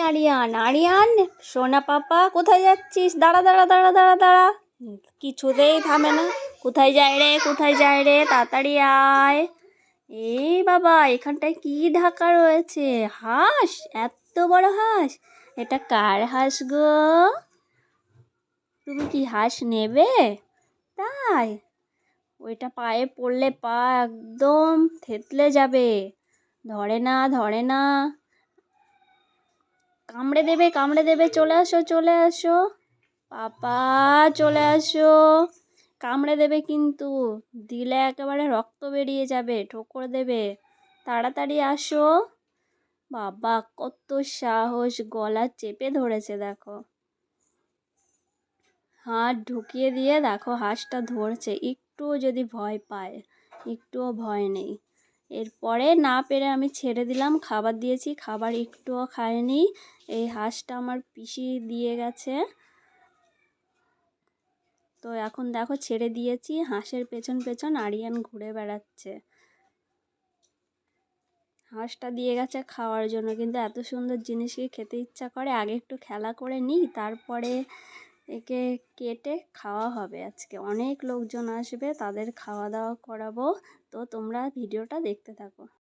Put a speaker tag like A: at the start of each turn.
A: আরিয়ান আরিয়ান? সোনা পাপা, কোথায় যাচ্ছিস? দাঁড়া দাঁড়া দাঁড়া দাঁড়া দাঁড়া। কিছুতেই থামে না। কোথায় যায় রে, কোথায় যায় রে? তাড়াতাড়ি আয়। এই বাবা, এখানটায় কি ঢাকা রয়েছে? হাঁস, এত বড় হাঁস। এটা কার হাঁস গো? তুমি কি হাঁস নেবে? তাই। ওইটা পায়ে পড়লে পা একদম থেতলে যাবে। ধরে না ধরে না। কামড়ে দেবে কামড়ে দেবে। চলে আসো চলে আসো। পাপা, চলে আসো। কামড়ে দেবে কিন্তু। দিলে একেবারে রক্ত বেরিয়ে যাবে, ঠোকর দেবে। তাড়াতাড়ি আসো। বাবা, কত সাহস, গলা চেপে ধরেছে, দেখো। হাত ঢুকিয়ে দিয়ে দেখো হাঁসটা ধরছে। একটুও যদি ভয় পায়, একটুও ভয় নেই। এরপরে না পেরে আমি ছেড়ে দিলাম, খাবার দিয়েছি, খাবার একটুও খায়নি এই হাঁসটা আমার পিসি দিয়ে গেছে। তো এখন দেখো ছেড়ে দিয়েছি, হাঁসের পেছন পেছন আরিয়ান ঘুরে বেড়াচ্ছে। হাঁসটা দিয়ে গেছে খাওয়ার জন্য, কিন্তু এত সুন্দর জিনিসকে খেতে ইচ্ছা করে? আগে একটু খেলা করে নিই, তারপরে একে কেটে খাওয়া হবে। আজকে অনেক লোকজন আসবে, তাদের খাওয়া দাওয়া করাবো। তো তোমরা ভিডিওটা দেখতে থাকো।